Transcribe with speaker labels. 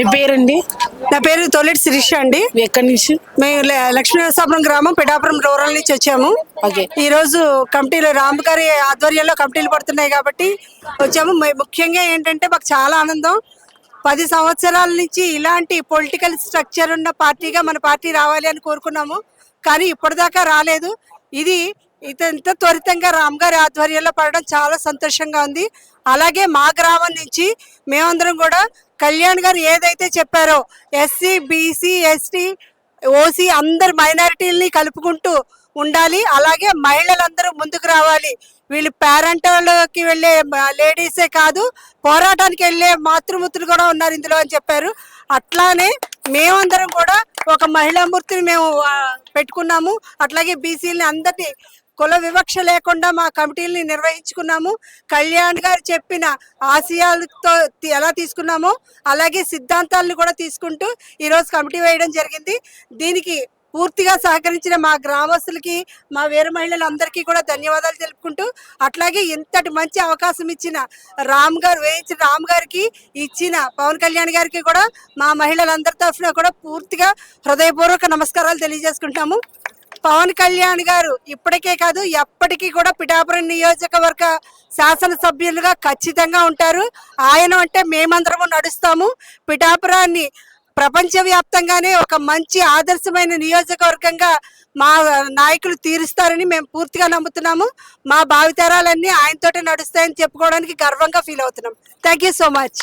Speaker 1: మీ పేరండి?
Speaker 2: నా పేరు తొలిటి శిరీష అండి.
Speaker 1: ఎక్కడి నుంచి?
Speaker 2: మేము లక్ష్మీ నరసాపురం గ్రామం పిఠాపురం రూరల్ నుంచి వచ్చాము.
Speaker 1: ఓకే.
Speaker 2: ఈ రోజు కమిటీలు రామ్ గారి ఆధ్వర్యంలో కమిటీలు పడుతున్నాయి కాబట్టి వచ్చాము. ముఖ్యంగా ఏంటంటే మాకు చాలా ఆనందం. పది సంవత్సరాల నుంచి ఇలాంటి పొలిటికల్ స్ట్రక్చర్ ఉన్న పార్టీగా మన పార్టీ రావాలి అని కోరుకున్నాము. కానీ ఇప్పటిదాకా రాలేదు. ఇది ఇంత త్వరితంగా రామ్ గారి ఆధ్వర్యంలో పడడం చాలా సంతోషంగా ఉంది. అలాగే మా గ్రామం నుంచి మేమందరం కూడా కళ్యాణ్ గారు ఏదైతే చెప్పారో ఎస్సీ బీసీ ఎస్టీ ఓసీ అందరు మైనారిటీల్ని కలుపుకుంటూ ఉండాలి. అలాగే మహిళలందరూ ముందుకు రావాలి. వీళ్ళు పేరెంట్లకి వెళ్ళే లేడీసే కాదు పోరాటానికి వెళ్ళే మాతృమూర్తులు కూడా ఉన్నారు ఇందులో అని చెప్పారు. అట్లానే మేమందరం కూడా ఒక మహిళా మూర్తిని మేము పెట్టుకున్నాము. అట్లాగే బీసీలని అందరినీ కుల వివక్ష లేకుండా మా కమిటీలని నిర్వహించుకున్నాము. కళ్యాణ్ గారు చెప్పిన ఆశయాలతో ఎలా తీసుకున్నామో అలాగే సిద్ధాంతాలను కూడా తీసుకుంటూ ఈరోజు కమిటీ వేయడం జరిగింది. దీనికి పూర్తిగా సహకరించిన మా గ్రామస్తులకి మా వీర మహిళలందరికీ కూడా ధన్యవాదాలు తెలుపుకుంటూ అట్లాగే ఇంతటి మంచి అవకాశం ఇచ్చిన రామ్ గారు వేయించిన రామ్ గారికి ఇచ్చిన పవన్ కళ్యాణ్ గారికి కూడా మా మహిళలందరి తరఫున కూడా పూర్తిగా హృదయపూర్వక నమస్కారాలు తెలియజేసుకుంటాము పవన్ కళ్యాణ్ గారు ఇప్పటికే కాదు ఎప్పటికీ కూడా పిఠాపురం నియోజకవర్గ శాసనసభ్యులుగా ఖచ్చితంగా ఉంటారు. ఆయన అంటే మేమందరము నడుస్తాము. పిఠాపురాన్ని ప్రపంచవ్యాప్తంగానే ఒక మంచి ఆదర్శమైన నియోజకవర్గంగా మా నాయకులు తీరుస్తారని మేము పూర్తిగా నమ్ముతున్నాము. మా భావితరాలన్నీ ఆయనతోటి నడుస్తాయని చెప్పుకోవడానికి గర్వంగా ఫీల్ అవుతున్నాం. Thank you so much